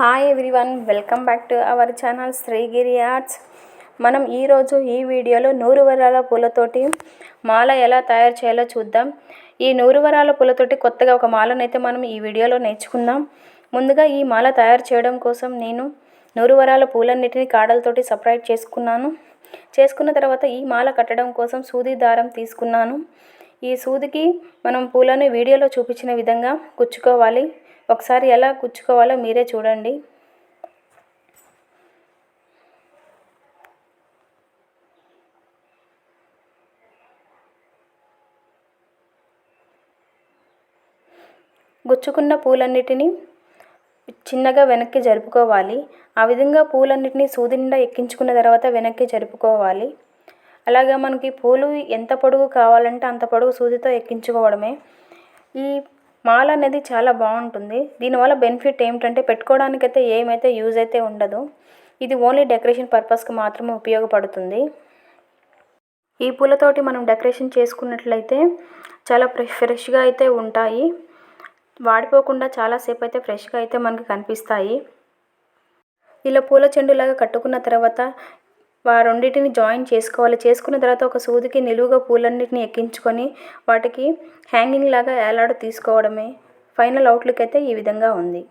Hi everyone welcome back to our channel Srigiri arts మనం ఈరోజు ఈ వీడియోలో నూరు వరాల పూలతోటి మాల ఎలా తయారు చేయాలో చూద్దాం. ఈ నూరు వరాల పూలతోటి కొత్తగా ఒక మాలనైతే మనం ఈ వీడియోలో నేర్చుకుందాం. ముందుగా ఈ మాల తయారు చేయడం కోసం నేను నూరు వరాల పూలన్నిటిని కాడలతోటి సపరేట్ చేసుకున్నాను. చేసుకున్న తర్వాత ఈ మాల కట్టడం కోసం సూది దారం తీసుకున్నాను. ఈ సూదికి మనం పూలను వీడియోలో చూపించిన విధంగా గుచ్చుకోవాలి. ఒకసారి ఎలా గుచ్చుకోవాలో మీరే చూడండి. గుచ్చుకున్న పూలన్నిటినీ చిన్నగా వెనక్కి జరుపుకోవాలి. ఆ విధంగా పూలన్నిటినీ సూది నిండా ఎక్కించుకున్న తర్వాత వెనక్కి జరుపుకోవాలి. అలాగే మనకి పూలు ఎంత పొడుగు కావాలంటే అంత పొడుగు సూదితో ఎక్కించుకోవడమే. ఈ మాల అనేది చాలా బాగుంటుంది. దీనివల్ల బెనిఫిట్ ఏమిటంటే పెట్టుకోవడానికైతే ఏమైతే యూజ్ అయితే ఉండదు. ఇది ఓన్లీ డెకరేషన్ పర్పస్కి మాత్రమే ఉపయోగపడుతుంది. ఈ పూలతోటి మనం డెకరేషన్ చేసుకున్నట్లయితే చాలా ఫ్రెష్ ఫ్రెష్గా అయితే ఉంటాయి. వాడిపోకుండా చాలాసేపు అయితే ఫ్రెష్గా అయితే మనకి కనిపిస్తాయి. ఇలా పూల చెండులాగా కట్టుకున్న తర్వాత వా రెండింటిని జాయిన్ చేసుకోవాలి. చేసుకున్న తర్వాత ఒక సూదికి నిలువుగా పూలన్నిటిని ఎక్కించుకొని వాటికి హ్యాంగింగ్ లాగా ఏలాడు తీసుకోవడమే. ఫైనల్ అవుట్లుక్ అయితే ఈ విధంగా ఉంది.